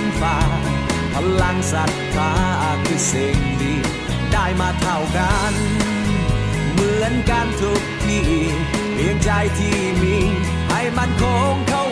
นฟันฝ่า พลังศรัทธาคือสิ่งดี ได้มาเท่ากัน เหมือนกันทุกที่เพียงใจที่มี ให้มันคงเข้า